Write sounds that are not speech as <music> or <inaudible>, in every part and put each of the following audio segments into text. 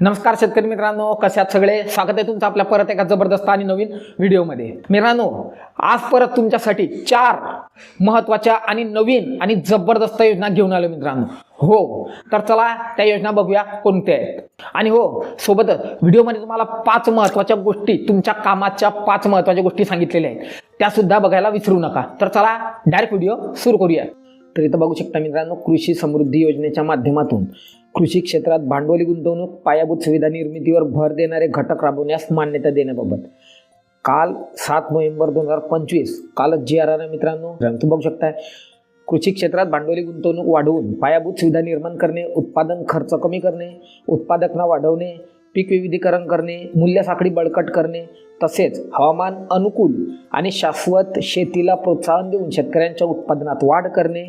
नमस्कार शेतकरी मित्रांनो कशात सगळे? स्वागत आहे तुमचं आपल्या परत एका जबरदस्त आणि नवीन व्हिडिओमध्ये. मित्रांनो आज परत तुमच्यासाठी चार महत्त्वाच्या आणि नवीन आणि जबरदस्त योजना घेऊन आलो मित्रांनो. हो तर चला त्या योजना बघूया कोणत्या आहेत. आणि हो सोबतच व्हिडिओमध्ये तुम्हाला पाच महत्त्वाच्या गोष्टी तुमच्या कामाच्या पाच महत्त्वाच्या गोष्टी सांगितलेल्या आहेत. त्या सुद्धा बघायला विसरू नका. तर चला डायरेक्ट व्हिडिओ सुरू करूया. तर इथं बघू शकता मित्रांनो कृषी समृद्धी योजनेच्या माध्यमातून कृषी क्षेत्रात भांडवली गुंतवणूक पायाभूत सुविधा निर्मितीवर भर देणारे घटक राबवण्यास मान्यता देण्याबाबत. काल सात नोव्हेंबर दोन हजार पंचवीस कालच जी आर आर मित्रांनो तुम्ही बघू शकताय. कृषी क्षेत्रात भांडवली गुंतवणूक वाढवून पायाभूत सुविधा निर्माण करणे उत्पादन खर्च कमी करणे उत्पादकता वाढवणे पीक विविधीकरण करणे मूल्य साखळी बळकट करणे तसेच हवामान अनुकूल आणि शाश्वत शेतीला प्रोत्साहन देऊन शेतकऱ्यांच्या उत्पादनात वाढ करणे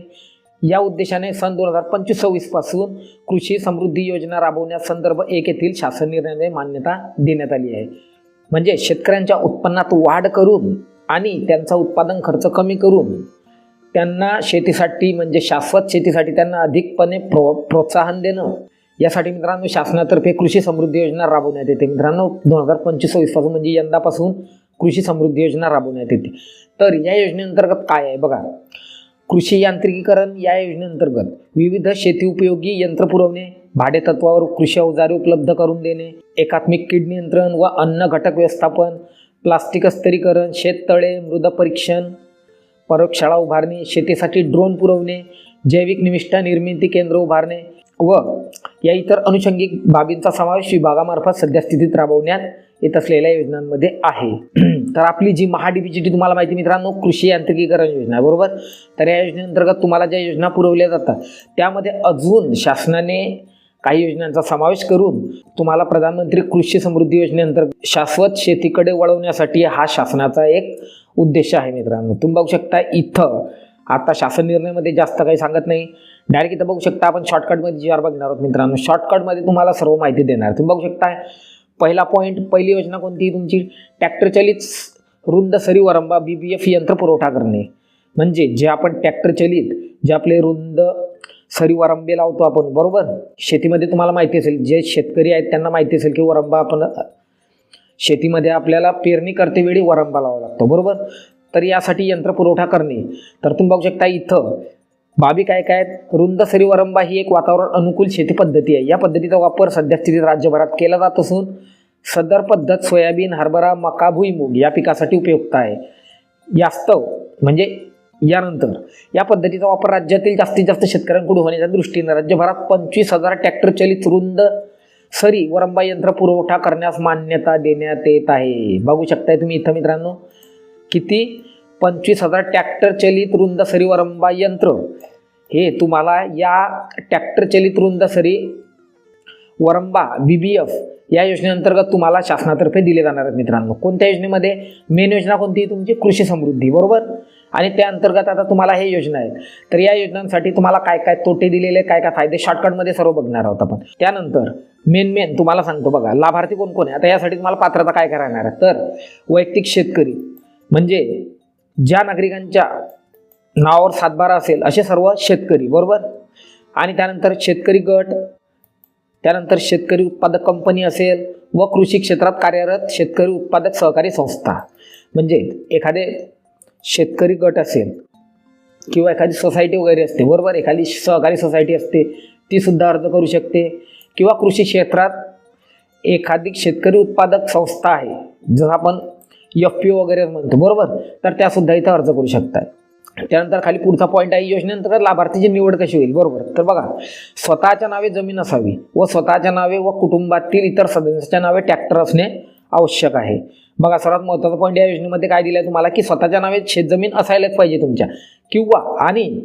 या उद्देशाने सन दोन हजार पंचवीस सव्वीसपासून कृषी समृद्धी योजना राबवण्यास संदर्भ एक येथील शासन निर्णयाने मान्यता देण्यात आली आहे. म्हणजे शेतकऱ्यांच्या उत्पन्नात वाढ करून आणि त्यांचा उत्पादन खर्च कमी करून त्यांना शेतीसाठी म्हणजे शाश्वत शेतीसाठी त्यांना अधिकपणे प्रो प्रोत्साहन देणं. यासाठी मित्रांनो शासनातर्फे कृषी समृद्धी योजना राबवण्यात येते. मित्रांनो दोन हजार पंचवीस सव्वीसपासून म्हणजे यंदापासून कृषी समृद्धी योजना राबवण्यात येते. तर या योजनेअंतर्गत काय आहे? बघा कृषी यांत्रिकीकरण या योजनेअंतर्गत विविध शेती उपयोगी यंत्र पुरवणे भाडेतत्वावर कृषी अवजारे उपलब्ध करून देणे एकात्मिक कीड नियंत्रण व अन्न घटक व्यवस्थापन प्लास्टिक स्तरीकरण शेततळे मृद परीक्षण प्रयोगशाळा उभारणे शेतीसाठी ड्रोन पुरवणे जैविक निविष्ठा निर्मिती केंद्र उभारणे व या इतर अनुषंगिक बाबींचा समावेश विभागामार्फत सध्या स्थितीत राबवण्यात येत असलेल्या योजनांमध्ये आहे. <clears throat> तर आपली जी महाडीबीची तुम्हाला माहिती मित्रांनो कृषी यांत्रिकीकरण योजना बरोबर? तर या योजनेअंतर्गत तुम्हाला ज्या योजना पुरवल्या जातात त्यामध्ये अजून शासनाने काही योजनांचा समावेश करून तुम्हाला प्रधानमंत्री कृषी समृद्धी योजनेअंतर्गत शाश्वत शेतीकडे वळवण्यासाठी हा शासनाचा एक उद्देश आहे मित्रांनो. तुम्ही बघू शकता इथं आता शासन निर्णयामध्ये जास्त काही सांगत नाही. डायरेक्ट इथं बघू शकता आपण शॉर्टकटमध्ये जी आर बघणार आहोत मित्रांनो. शॉर्टकटमध्ये तुम्हाला सर्व माहिती देणार. तुम्ही बघू शकता पहिला पॉईंट पहिली योजना कोणती? तुमची ट्रॅक्टरचलित रुंद सरी वरंबा बी बी एफ यंत्र पुरवठा करणे. म्हणजे जे आपण ट्रॅक्टरचलित जे आपले रुंद सरी वरंबे लावतो आपण बरोबर? शेतीमध्ये तुम्हाला माहिती असेल जे शेतकरी आहेत त्यांना माहिती असेल की वरंबा आपण शेतीमध्ये आपल्याला पेरणी करते वेळी वरंबा लावा लागतो बरोबर? तर यासाठी यंत्र पुरवठा करणे. तर तुम्ही बघू शकता इथं बाबी काय काय आहेत? रुंद सरी वरंबा ही एक वातावरण अनुकूल शेती पद्धती आहे. या पद्धतीचा वापर सध्या स्थितीत राज्यभरात केला जात असून सदर पद्धत सोयाबीन हरभरा मका भुईमूग या पिकासाठी उपयुक्त आहे. यास्तव म्हणजे यानंतर या पद्धतीचा वापर राज्यातील जास्तीत जास्त शेतकऱ्यांकडून होण्याच्या दृष्टीने राज्यभरात पंचवीस हजार ट्रॅक्टर चलित रुंद सरी वरंबा यंत्र पुरवठा करण्यास मान्यता देण्यात येत आहे. बघू शकताय तुम्ही इथं मित्रांनो किती पंचवीस हजार ट्रॅक्टर चलित रुंद सरी वरंबा यंत्र. हे तुम्हाला या ट्रॅक्टर चलित रुंद सरी वरंबा बी बी एफ या योजनेअंतर्गत तुम्हाला शासनातर्फे दिले जाणार आहेत मित्रांनो. कोणत्या योजनेमध्ये? मेन योजना कोणती? तुमची कृषी समृद्धी बरोबर? आणि त्या अंतर्गत आता तुम्हाला हे योजना आहेत. तर या योजनांसाठी तुम्हाला काय काय तोटे दिलेले काय काय फायदे? शॉर्टकटमध्ये सर्व बघणार आहोत आपण. त्यानंतर मेन मेन तुम्हाला सांगतो बघा लाभार्थी कोण कोण आहे? आता यासाठी तुम्हाला पात्रता काय करायला आहे? तर वैयक्तिक शेतकरी म्हणजे ज्या नागरिकांच्या नावावर सातबारा असेल असे सर्व शेतकरी बरोबर? आणि त्यानंतर शेतकरी गट त्यानंतर शेतकरी उत्पादक कंपनी असेल व कृषी क्षेत्रात कार्यरत शेतकरी उत्पादक सहकारी संस्था. म्हणजे एखादे शेतकरी गट असेल किंवा एखादी सोसायटी वगैरे असते बरोबर? एखादी सहकारी सोसायटी असते ती सुद्धा अर्ज करू शकते. किंवा कृषी क्षेत्रात एखादी शेतकरी उत्पादक संस्था आहे जसं आपण एफ पी ओ वगैरे म्हणतो बरोबर? तर त्यासुद्धा इथं अर्ज करू शकतात. त्यानंतर खाली पुढचा पॉईंट आहे योजनेअंतर्गत लाभार्थीची निवड कशी होईल? बरोबर. तर बघा स्वतःच्या नावे जमीन असावी व स्वतःच्या नावे व कुटुंबातील इतर सदस्यांच्या नावे ट्रॅक्टर असणे आवश्यक आहे. बघा सर्वात महत्त्वाचा पॉईंट या योजनेमध्ये काय दिलं आहे तुम्हाला? की स्वतःच्या नावे शेतजमीन असायलाच पाहिजे तुमच्या. किंवा आणि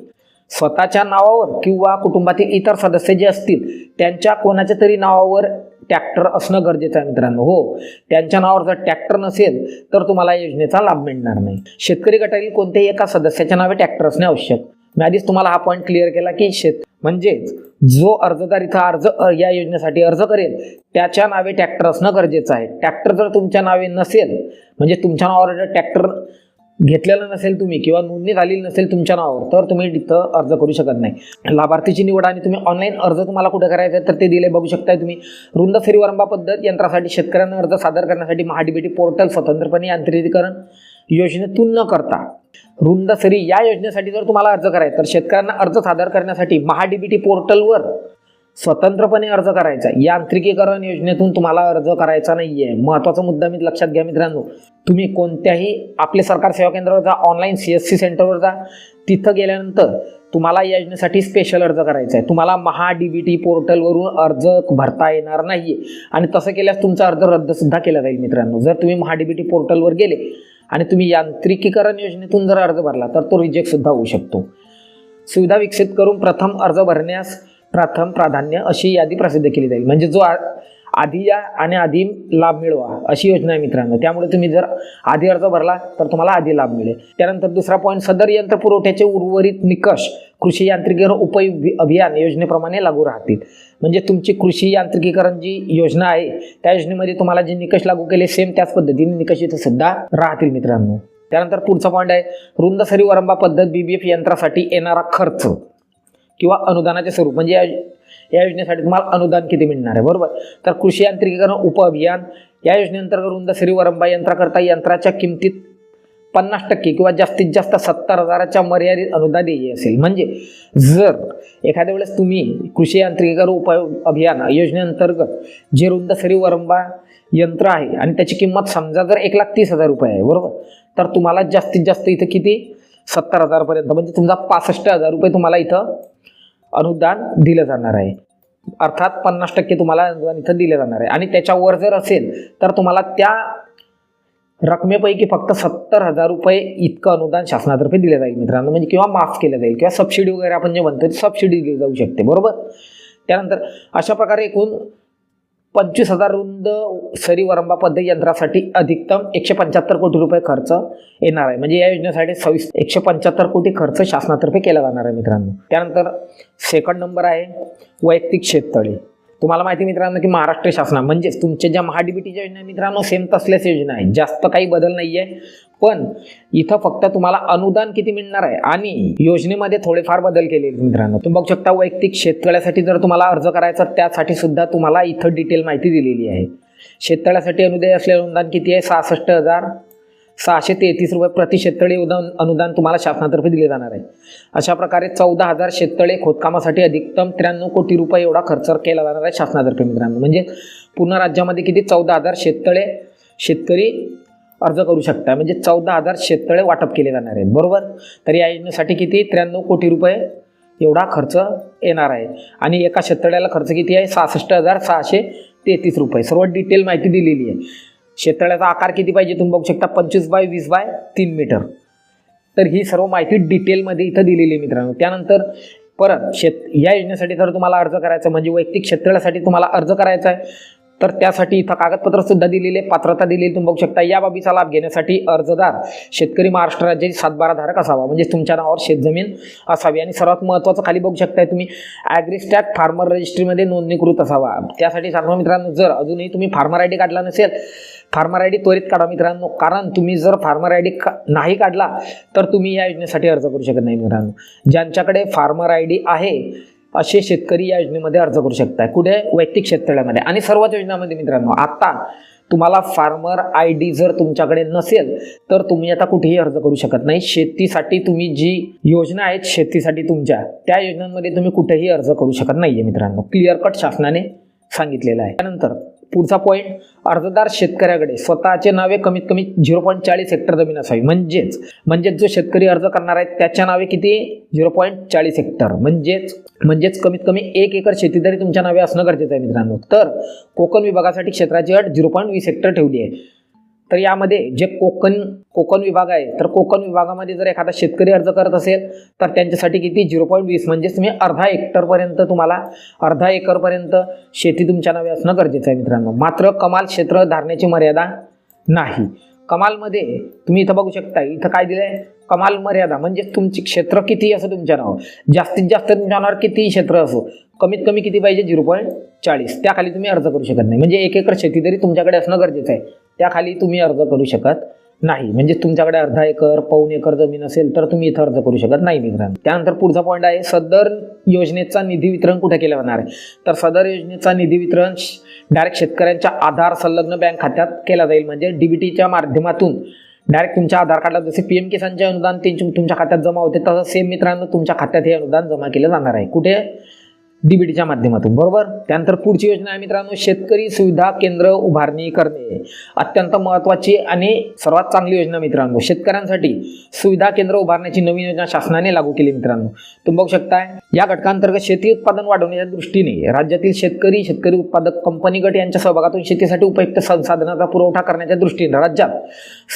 स्वतःच्या नावावर किंवा कुटुंबातील इतर सदस्य जे असतील त्यांच्या कोणाच्या तरी नावावर ट्रॅक्टर असणं गरजेचं आहे मित्रांनो हो. त्यांच्या नावावर जर ट्रॅक्टर नसेल तर तुम्हाला योजनेचा लाभ मिळणार नाही. शेतकरी गटातील कोणत्याही एका सदस्याच्या नावे ट्रॅक्टर असणे आवश्यक. मी आधीच तुम्हाला हा पॉईंट क्लिअर केला की शेत म्हणजेच जो अर्जदार इथं अर्ज या योजनेसाठी अर्ज करेल त्याच्या नावे ट्रॅक्टर असणं गरजेचं आहे. ट्रॅक्टर जर तुमच्या नावे नसेल म्हणजे तुमच्या नावावर जर ट्रॅक्टर घेतलेलं नसेल तुम्ही किंवा नोंदणी झालेली नसेल तुमच्या नावावर तर तुम्ही तिथं अर्ज करू शकत नाही. लाभार्थीची निवड आणि तुम्ही ऑनलाईन अर्ज तुम्हाला कुठं करायचा आहे तर ते दिले बघू शकताय तुम्ही. रुंद फेरीवरंबा पद्धत यंत्रासाठी शेतकऱ्यांना अर्ज सादर करण्यासाठी महाडीबीटी पोर्टल स्वतंत्रपणे यांत्रिकीकरण योजनेतून न करता. रुंद सरी या योजनेसाठी जर तुम्हाला अर्ज करायचा तर शेतकऱ्यांना अर्ज सादर करण्यासाठी महाडीबीटी पोर्टलवर स्वतंत्रपणे अर्ज करायचा यांत्रिकीकरण योजनेतून तुम्हाला अर्ज करायचा नाहीये. महत्त्वाचा मुद्दा मी लक्षात घ्या मित्रांनो. तुम्ही कोणत्याही आपले सरकार सेवा केंद्रावर जा ऑनलाईन सी एस सी सेंटरवर जा. तिथं गेल्यानंतर तुम्हाला या योजनेसाठी स्पेशल अर्ज करायचा आहे. तुम्हाला महा डी बी टी पोर्टलवरून अर्ज भरता येणार नाही आणि तसं केल्यास तुमचा अर्ज रद्द सुद्धा केला जाईल मित्रांनो. जर तुम्ही महा डी बी टी पोर्टलवर गेले आणि तुम्ही यांत्रिकीकरण योजनेतून जर अर्ज भरला तर तो रिजेक्ट सुद्धा होऊ शकतो. सुविधा विकसित करून प्रथम अर्ज भरण्यास प्रथम प्राधान्य अशी यादी प्रसिद्ध केली जाईल. म्हणजे जो आधी या आणि आधी लाभ मिळवा अशी योजना आहे मित्रांनो. त्यामुळे तुम्ही जर आधी अर्ज भरला तर तुम्हाला आधी लाभ मिळेल. त्यानंतर दुसरा पॉईंट सदर यंत्र पुरवठ्याचे उर्वरित निकष कृषी यांत्रिकीकरण उप अभियान योजनेप्रमाणे लागू राहतील. म्हणजे तुमची कृषी यांत्रिकीकरण जी योजना आहे त्या योजनेमध्ये तुम्हाला जे निकष लागू केले सेम त्याच पद्धतीने निकष इथे सुद्धा राहतील मित्रांनो. त्यानंतर पुढचा पॉईंट आहे रुंद सरी वरंबा पद्धत बीबीएफ यंत्रासाठी येणारा खर्च. किंवा अनुदानाचे स्वरूप. म्हणजे या या योजनेसाठी तुम्हाला अनुदान किती मिळणार आहे? बरोबर? तर कृषी यांत्रिकीकरण उपअभियान या योजनेअंतर्गत रुंद श्रीवरंबा यंत्राकरता यंत्राच्या किमतीत पन्नास टक्के किंवा जास्तीत जास्त सत्तर हजाराच्या मर्यादित अनुदान देय असेल. म्हणजे जर एखाद्या वेळेस तुम्ही कृषी यांत्रिकीकरण उप अभियान योजनेअंतर्गत जे रुंद सरी वरंबा यंत्र आहे आणि त्याची किंमत समजा जर एक लाख तीस हजार रुपये आहे बरोबर? तर तुम्हाला जास्तीत जास्त इथं किती? सत्तर हजारपर्यंत. म्हणजे तुमचा पासष्ट हजार रुपये तुम्हाला इथं अनुदान दिलं जाणार आहे. अर्थात पन्नास टक्के तुम्हाला अनुदान इथं दिलं जाणार आहे. आणि त्याच्यावर जर असेल तर तुम्हाला त्या रकमेपैकी फक्त सत्तर हजार रुपये इतकं अनुदान शासनातर्फे दिलं जाईल मित्रांनो. म्हणजे किंवा माफ केलं जाईल. किंवा सबसिडी वगैरे आपण जे म्हणतो सबसिडी दिली जाऊ शकते. बरोबर? त्यानंतर अशा प्रकारे एकूण पंचवीस हजार रुंद सरी वरंबा पद्धत यंत्रासाठी अधिकतम एकशे पंच्याहत्तर कोटी रुपये खर्च येणार आहे. म्हणजे या योजनेसाठी सव्वीस एकशे पंच्याहत्तर कोटी खर्च शासनातर्फे केला जाणार आहे मित्रांनो. त्यानंतर सेकंड नंबर आहे वैयक्तिक शेततळे. तुम्हाला माहिती मित्रांनो की महाराष्ट्र शासना म्हणजेच तुमच्या ज्या महाडीबीटीच्या योजना मित्रांनो सेम तसल्याच योजना आहे जास्त काही बदल नाही आहे पण इथं फक्त तुम्हाला अनुदान किती मिळणार आहे? आणि योजनेमध्ये थोडेफार बदल केले आहेत मित्रांनो. तुम्ही बघू शकता वैयक्तिक शेततळ्यासाठी जर तुम्हाला अर्ज करायचा त्यासाठी सुद्धा तुम्हाला इथं डिटेल माहिती दिलेली आहे. शेततळ्यासाठी अनुदय असलेलं अनुदान किती आहे? सहासष्ट हजार सहाशे तेहतीस रुपये प्रति शेततळे उदान अनुदान तुम्हाला शासनातर्फे दिले जाणार आहे. अशा प्रकारे चौदा हजार शेततळे खोदकामासाठी अधिकतम त्र्याण्णव कोटी रुपये एवढा खर्च केला जाणार आहे शासनातर्फे मित्रांनो. म्हणजे पूर्ण राज्यामध्ये किती? चौदा हजार शेततळे शेतकरी अर्ज करू शकता. म्हणजे चौदा हजार शेततळे वाटप केले जाणार आहेत. बरोबर? तर या योजनेसाठी किती? त्र्याण्णव कोटी रुपये एवढा खर्च येणार आहे. आणि एका शेततळ्याला खर्च किती आहे? सहासष्ट हजार सहाशे तेहतीस रुपये. सर्व डिटेल माहिती दिलेली आहे. शेततळ्याचा आकार किती पाहिजे तुम्ही बघू शकता? पंचवीस बाय वीस बाय तीन मीटर. तर ही सर्व माहिती डिटेलमध्ये इथं दिलेली आहे मित्रांनो. त्यानंतर परत शेत या योजनेसाठी जर तुम्हाला अर्ज करायचा म्हणजे वैयक्तिक क्षेत्रासाठी तुम्हाला अर्ज करायचा आहे तर त्यासाठी इथं कागदपत्र सुद्धा दिलेले पात्रता दिलेली तुम्ही बघू शकता या बाबीचा लाभ घेण्यासाठी अर्जदार शेतकरी महाराष्ट्र राज्याची सातबारा धारक असावा. म्हणजे तुमच्या नावावर शेतजमीन असावी. आणि सर्वात महत्त्वाचं खाली बघू शकताय तुम्ही ॲग्रिस्टॅक फार्मर रजिस्ट्रीमध्ये नोंदणीकृत असावा. त्यासाठी सर्व मित्रांनो जर अजूनही तुम्ही फार्मर आय डी काढला नसेल फार्मर आय डी त्वरित काढा मित्रांनो. कारण तुम्ही जर फार्मर आय डी नाही काढला तर तुम्ही या योजनेसाठी अर्ज करू शकत नाही मित्रांनो. ज्यांच्याकडे फार्मर आय डी आहे असे शेतकरी या योजनेमध्ये अर्ज करू शकताय. कुठे? वैयक्तिक शेततळ्यामध्ये आणि सर्वच योजनामध्ये मित्रांनो आता तुम्हाला फार्मर आय डी जर तुमच्याकडे नसेल तर तुम्ही आता कुठेही अर्ज करू शकत नाही. शेतीसाठी तुम्ही जी योजना आहेत शेतीसाठी तुमच्या त्या योजनांमध्ये तुम्ही कुठेही अर्ज करू शकत नाहीये मित्रांनो. क्लिअर कट शासनाने सांगितलेलं आहे. त्यानंतर पुढचा पॉईंट अर्जदार शेतकऱ्याकडे स्वतःचे नावे कमीत कमी झिरो पॉईंट चाळीस हेक्टर जमीन असावी. म्हणजेच म्हणजेच जो शेतकरी अर्ज करणार आहे त्याच्या नावे किती? झिरो पॉईंट चाळीस हेक्टर. म्हणजेच म्हणजेच कमीत कमी एक एकर शेती तरी तुमच्या नावे असणं गरजेचं आहे मित्रांनो. तर कोकण विभागासाठी क्षेत्राची अट झिरो पॉईंट वीस हेक्टर ठेवली आहे. तर यामध्ये जे कोकण कोकण विभाग आहे तर कोकण विभागामध्ये जर एखादा शेतकरी अर्ज करत असेल तर त्यांच्यासाठी किती? झिरो पॉईंट वीस. म्हणजेच तुम्ही अर्धा हेक्टरपर्यंत तुम्हाला अर्धा एकरपर्यंत शेती तुमच्या नावे असणं गरजेचं आहे मित्रांनो. मात्र कमाल क्षेत्र धारण्याची मर्यादा नाही. कमालमध्ये तुम्ही इथं बघू शकता इथं काय दिलंय? कमाल मर्यादा. म्हणजे तुमची क्षेत्र किती असं तुमच्या नावावर? जास्तीत जास्त तुमच्या नावावर किती क्षेत्र असो कमीत कमी किती पाहिजे? झिरो पॉईंट चाळीस. त्याखाली तुम्ही अर्ज करू शकत नाही. म्हणजे एक एकर शेती तरी तुमच्याकडे असणं गरजेचं आहे. त्याखाली तुम्ही अर्ज करू शकत नाही. म्हणजे तुमच्याकडे अर्धा एकर पाऊन एकर जमीन असेल तर तुम्ही इथं अर्ज करू शकत नाही मित्रांनो त्यानंतर पुढचा पॉईंट आहे सदर योजनेचा निधी वितरण कुठे केलं जाणार आहे? तर सदर योजनेचा निधी वितरण डायरेक्ट शेतकऱ्यांच्या आधार संलग्न बँक खात्यात केला जाईल. म्हणजे डीबीटीच्या माध्यमातून डायरेक्ट तुमच्या आधार कार्डला जसे पी एम किसानचे अनुदान त्यांचे तुमच्या खात्यात जमा होते तसं सेम मित्रांनो तुमच्या खात्यात हे अनुदान जमा केलं जाणार आहे. कुठे? डीबीटीच्या माध्यमातून बरोबर? त्यानंतर पुढची योजना आहे मित्रांनो शेतकरी सुविधा केंद्र उभारणी करणे. अत्यंत महत्वाची आणि सर्वात चांगली योजना मित्रांनो शेतकऱ्यांसाठी सुविधा केंद्र उभारण्याची नवीन योजना शासनाने लागू केली मित्रांनो. तुम्ही बघू शकताय या घटकांतर्गत शेती उत्पादन वाढवण्याच्या दृष्टीने राज्यातील शेतकरी शेतकरी उत्पादक कंपनी गट यांच्या सहभागातून शेतीसाठी उपयुक्त संसाधनाचा पुरवठा करण्याच्या दृष्टीने राज्यात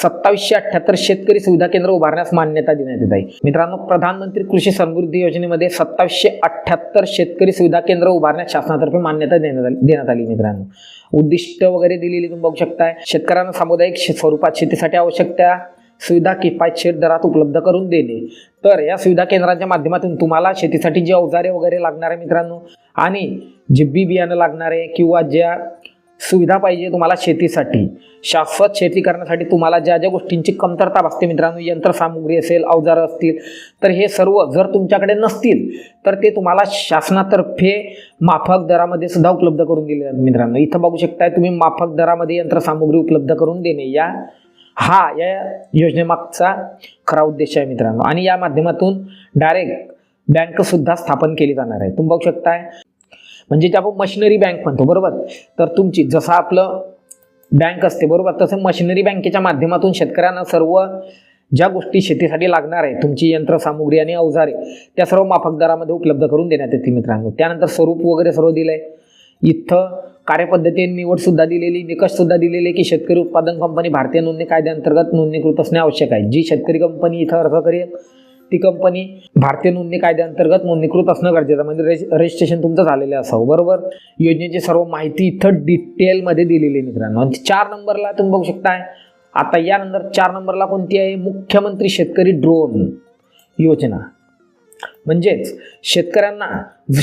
सत्तावीसशे अठ्ठ्याहत्तर शेतकरी सुविधा केंद्र उभारण्यास मान्यता देण्यात येत आहे. मित्रांनो प्रधानमंत्री कृषी समृद्धी योजनेमध्ये सत्तावीसशे अठ्ठ्याहत्तर शेतकरी सुविधा केंद्र उभारण्यास शासनातर्फे मान्यता देण्यात आली देण्यात आली मित्रांनो. उद्दिष्ट वगैरे दिलेली तुम्ही बघू शकताय. शेतकऱ्यांना सामुदायिक स्वरूपात शेतीसाठी आवश्यक त्या सुविधा किफायतशीर दरात उपलब्ध करून देणे. तर या सुविधा केंद्रांच्या माध्यमातून तुम्हाला शेतीसाठी जी अवजारे वगैरे लागणार आहे मित्रांनो आणि जे बी बियाणं लागणार आहे किंवा ज्या सुविधा पाहिजे तुम्हाला शेतीसाठी. शाश्वत शेती करण्यासाठी तुम्हाला ज्या ज्या गोष्टींची कमतरता भासते मित्रांनो यंत्रसामुग्री असेल अवजारं असतील तर हे सर्व जर तुमच्याकडे नसतील तर ते तुम्हाला शासनातर्फे माफक दरामध्ये सुद्धा उपलब्ध करून दिले जातात मित्रांनो. इथं बघू शकताय तुम्ही माफक दरामध्ये यंत्रसामुग्री उपलब्ध करून देणे. या हा या योजनेमागचा खरा उद्देश आहे मित्रांनो. आणि या माध्यमातून डायरेक्ट बँकसुद्धा स्थापन केली जाणार आहे. तुम्ही बघू शकताय म्हणजे जे आपण मशिनरी बँक म्हणतो बरोबर? तर तुमची जसं आपलं बँक असते बरोबर? तसं मशिनरी बँकेच्या माध्यमातून शेतकऱ्यांना सर्व ज्या गोष्टी शेतीसाठी लागणार आहे तुमची यंत्रसामुग्री आणि अवजारे त्या सर्व माफक दरामध्ये उपलब्ध करून देण्यात येते मित्रांनो. त्यानंतर स्वरूप वगैरे सर्व दिलं आहे इथं कार्यपद्धती निवड सुद्धा दिलेली निकष सुद्धा दिलेले की शेतकरी उत्पादन कंपनी भारतीय नोंदणी कायद्याअंतर्गत नोंदणीकृत असणे आवश्यक आहे. जी शेतकरी कंपनी इथं अर्ज करेल ती कंपनी भारतीय नोंदणी कायद्याअंतर्गत नोंदणीकृत असणं गरजेचं म्हणजे रजिस्ट्रेशन तुमचं झालेलं असावं बरोबर? योजनेची सर्व माहिती इथं डिटेलमध्ये दिलेली आहे मित्रांनो. आणि चार नंबरला तुम्ही बघू शकताय. आता यानंतर चार नंबरला कोणती आहे? मुख्यमंत्री शेतकरी ड्रोन योजना. म्हणजेच शेतकऱ्यांना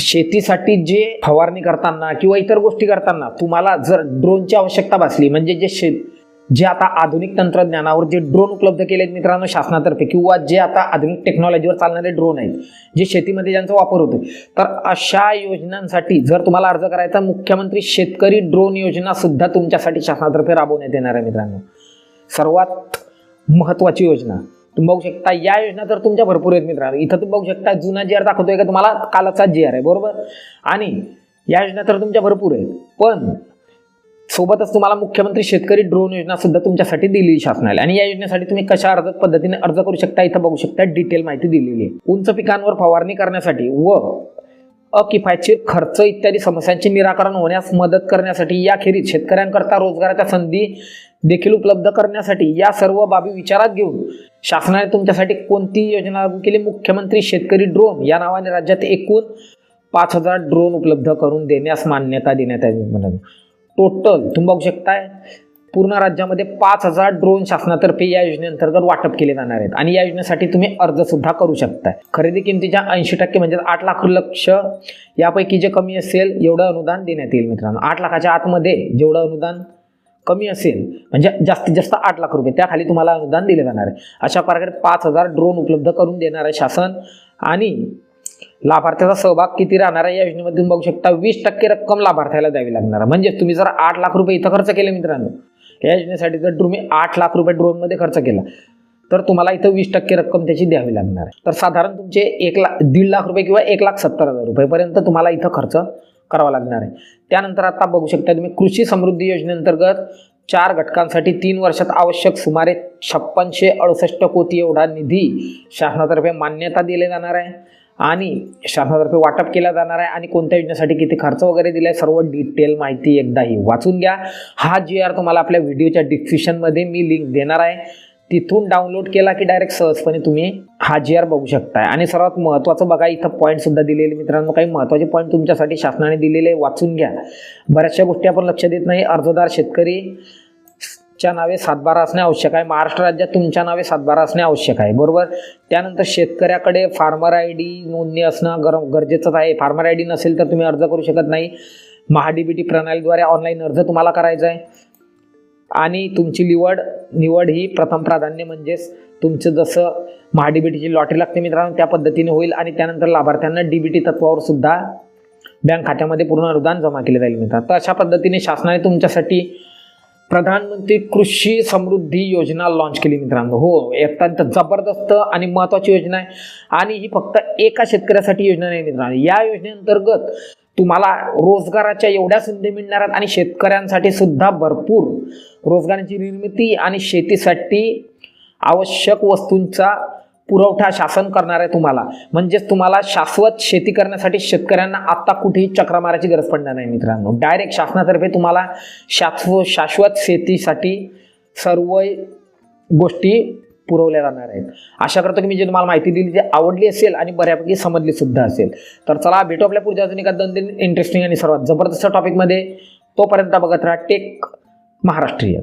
शेतीसाठी जे फवारणी करताना किंवा इतर गोष्टी करताना तुम्हाला जर ड्रोनची आवश्यकता भासली म्हणजे जे शेत जे आता आधुनिक तंत्रज्ञानावर जे ड्रोन उपलब्ध केले आहेत मित्रांनो शासनातर्फे किंवा जे आता आधुनिक टेक्नॉलॉजीवर चालणारे ड्रोन आहेत जे शेतीमध्ये ज्यांचा वापर होतो तर अशा योजनांसाठी जर तुम्हाला अर्ज करायचा मुख्यमंत्री शेतकरी ड्रोन योजना सुद्धा तुमच्यासाठी शासनातर्फे राबवण्यात येणार आहे मित्रांनो. सर्वात महत्वाची योजना. तुम्ही बघू शकता या योजना तर तुमच्या भरपूर आहेत मित्रांनो. इथं तुम्ही बघू शकता जुना जी आर दाखवतोय का तुम्हाला कालचा जी आर आहे बरोबर? आणि या योजना तर तुमच्या भरपूर आहेत. पण सोबतच तुम्हाला मुख्यमंत्री शेतकरी ड्रोन योजना सुद्धा तुमच्यासाठी दिलेली शासनाला आणि या योजनेसाठी तुम्ही कशा अर्ज पद्धतीने अर्ज करू शकता इथं बघू शकता डिटेल माहिती दिलेली आहे. उंच पिकांवर फवारणी करण्यासाठी व अकिफायतशीर खर्च इत्यादी समस्यांचे निराकरण होण्यास मदत करण्यासाठी याखेरीज शेतकऱ्यांकरता रोजगाराच्या संधी देखील उपलब्ध करण्यासाठी या सर्व बाबी विचारात घेऊन शासनाने तुमच्यासाठी कोणती योजना लागू केली? मुख्यमंत्री शेतकरी ड्रोन या नावाने राज्यात एकूण पाच हजार ड्रोन उपलब्ध करून देण्यास मान्यता देण्यात आली म्हणून टोटल तुम्ही बघू शकताय पूर्ण राज्यामध्ये पाच हजार ड्रोन शासनातर्फे या योजनेअंतर्गत वाटप केले जाणार आहेत. आणि या योजनेसाठी तुम्ही अर्ज सुद्धा करू शकताय. खरेदी किमतीच्या ऐंशी टक्के म्हणजे आठ लाख लक्ष यापैकी जे कमी असेल एवढं अनुदान देण्यात येईल मित्रांनो. आठ लाखाच्या आतमध्ये जेवढं अनुदान कमी असेल म्हणजे जास्तीत जास्त आठ लाख रुपये त्याखाली तुम्हाला अनुदान दिले जाणार आहे. अशा प्रकारे पाच हजार ड्रोन उपलब्ध करून देणार आहे शासन. आणि लाभार्थ्याचा सहभाग किती राहणार आहे? या योजनेमध्ये तुम्ही बघू शकता वीस टक्के रक्कम लाभार्थ्याला द्यावी लागणार आहे. म्हणजे तुम्ही जर आठ लाख रुपये इथं खर्च केले मित्रांनो या योजनेसाठी जर तुम्ही आठ लाख रुपये ड्रोनमध्ये खर्च केला तर तुम्हाला इथं वीस टक्के रक्कम त्याची द्यावी लागणार आहे. तर साधारण तुमचे एक लाख दीड लाख रुपये किंवा एक लाख सत्तर हजार रुपयेपर्यंत तुम्हाला इथं खर्च करावा लागणार आहे. त्यानंतर आता बघू शकता तुम्ही कृषी समृद्धी योजनेअंतर्गत चार घटकांसाठी तीन वर्षात आवश्यक सुमारे छप्पनशे अडुसष्ट कोटी एवढा निधी शासनातर्फे मान्यता दिले जाणार आहे. आणि शासनातर्फे वाटप केला जाणार आहे आणि कोणत्या योजनेसाठी किती खर्च वगैरे दिला आहे सर्व डिटेल माहिती एकदाही वाचून घ्या. हा जी आर तुम्हाला आपल्या व्हिडिओच्या डिस्क्रिप्शनमध्ये मी लिंक देणार आहे. तिथून डाउनलोड केला की डायरेक्ट सहजपणे तुम्ही हा जी आर बघू शकताय. आणि सर्वात महत्त्वाचं बघा इथं पॉईंटसुद्धा दिलेले मित्रांनो. काही महत्त्वाचे पॉईंट तुमच्यासाठी शासनाने दिलेले वाचून घ्या. बऱ्याचशा गोष्टी आपण लक्ष देत नाही. अर्जदार शेतकरी च्या नावे सातबारा असणे आवश्यक आहे. महाराष्ट्र राज्यात तुमच्या नावे सातबारा असणे आवश्यक आहे. बरोबर? त्यानंतर शेतकऱ्याकडे फार्मर आय डी नोंदणी असणं गर गरजेचंच आहे. फार्मर आय डी नसेल तर तुम्ही अर्ज करू शकत नाही. महाडीबीटी प्रणालीद्वारे ऑनलाईन अर्ज तुम्हाला करायचा आहे. आणि तुमची निवड निवड ही प्रथम प्राधान्य म्हणजेच तुमचं जसं महाडीबीटीची लॉटरी लागते मित्रांनो त्या पद्धतीने होईल. आणि त्यानंतर लाभार्थ्यांना डीबीटी तत्वावर सुद्धा बँक खात्यामध्ये पूर्ण अनुदान जमा केले जाईल मित्रांनो. तर अशा पद्धतीने शासनाने तुमच्यासाठी प्रधानमंत्री कृषी समृद्धी योजना लॉन्च केली मित्रांनो. हो अत्यंत जबरदस्त आणि महत्वाची योजना आहे. आणि ही फक्त एका शेतकऱ्यासाठी योजना नाही मित्रांनो. या योजनेअंतर्गत तुम्हाला रोजगाराच्या एवढ्या संधी मिळणार आहेत आणि शेतकऱ्यांसाठी सुद्धा भरपूर रोजगाराची निर्मिती आणि शेतीसाठी आवश्यक वस्तूंचा पुरवठा शासन करणार आहे तुम्हाला. म्हणजेच तुम्हाला शाश्वत शेती करण्यासाठी शेतकऱ्यांना आत्ता कुठेही चक्रा मारायची गरज पडणार नाही मित्रांनो. डायरेक्ट शासनातर्फे तुम्हाला शाश्व शाश्वत शेतीसाठी सर्व गोष्टी पुरवल्या जाणार आहेत. आशा करतो की मी जे तुम्हाला माहिती दिली ती आवडली असेल आणि बऱ्यापैकी समजली सुद्धा असेल. तर चला भेटू आपल्या पुढच्या अजून एका दोन तीन इंटरेस्टिंग आणि सर्वात जबरदस्त टॉपिकमध्ये तोपर्यंत बघत राहा टेक महाराष्ट्रीयन